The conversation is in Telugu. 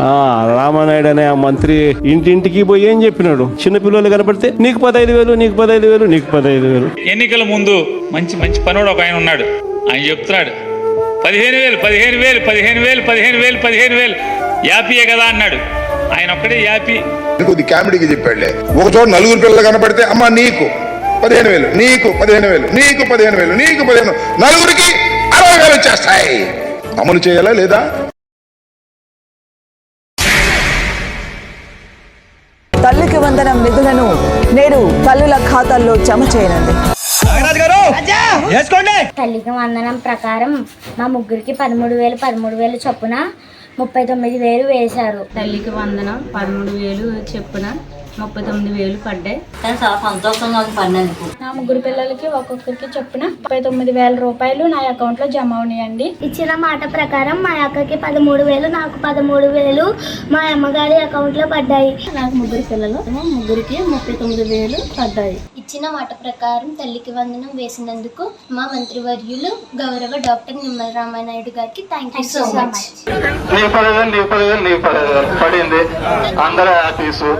ఆ రామానాయుడు అనే ఆ మంత్రి ఇంటింటికి పోయి ఏం చెప్పినాడు? చిన్న పిల్లలు కనపడితే నీకు పదహైదు వేలు నీకు పదహైదు వేలు నీకు పదహైదు వేలు. ఎన్నికల ముందు మంచి మంచి పనుడు ఒక ఆయన ఉన్నాడు. ఆయన చెప్తున్నాడు పదిహేను వేలు పదిహేను వేలు పదిహేను వేలు పదిహేను వేలు పదిహేను వేలు యాపీయే కదా అన్నాడు. ఆయన ఒక్కడే యాపీ. కొద్ది కామెడీకి చెప్పాడులే. ఒక చోట నలుగురు పిల్లలు కనపడితే అమ్మ నీకు పదిహేను వేలు నీకు పదిహేను వేలు నీకు పదిహేను వేలు నీకు పదిహేను నలుగురికి అరవై వేలు వచ్చేస్తాయి. అమలు చేయాలా లేదా? తల్లికి వందనం నిధులను నేడు తల్లుల ఖాతాల్లో జమ చేయనుంది. తల్లికి వందనం ప్రకారం మా ముగ్గురికి పదమూడు వేలు పదమూడు వేలు చొప్పున ముప్పై తొమ్మిది వేలు వేశారు. తల్లికి వందనం పదమూడు వేలు చెప్పున ముప్పై తొమ్మిది వేలు పడ్డాయి. నా ముగ్గురు పిల్లలకి ఒక్కొక్కరికి చొప్పున ముప్పై తొమ్మిది వేల రూపాయలు నా అకౌంట్లో జమ అవునాయండి. ఇచ్చిన మాట ప్రకారం మా అక్కకి పదమూడు వేలు నాకు పదమూడు వేలు మా అమ్మగారి అకౌంట్లో పడ్డాయి. నాకు ముగ్గురు పిల్లలు ముగ్గురికి ముప్పై తొమ్మిది వేలు పడ్డాయి. ఇచ్చిన మాట ప్రకారం తల్లికి వందనం వేసినందుకు మా మంత్రివర్యులు గౌరవ డాక్టర్ నిమ్మల రామానాయుడు గారికి థ్యాంక్ యూ సో మచ్ నీ పడింది. అందరూ హ్యాపీసు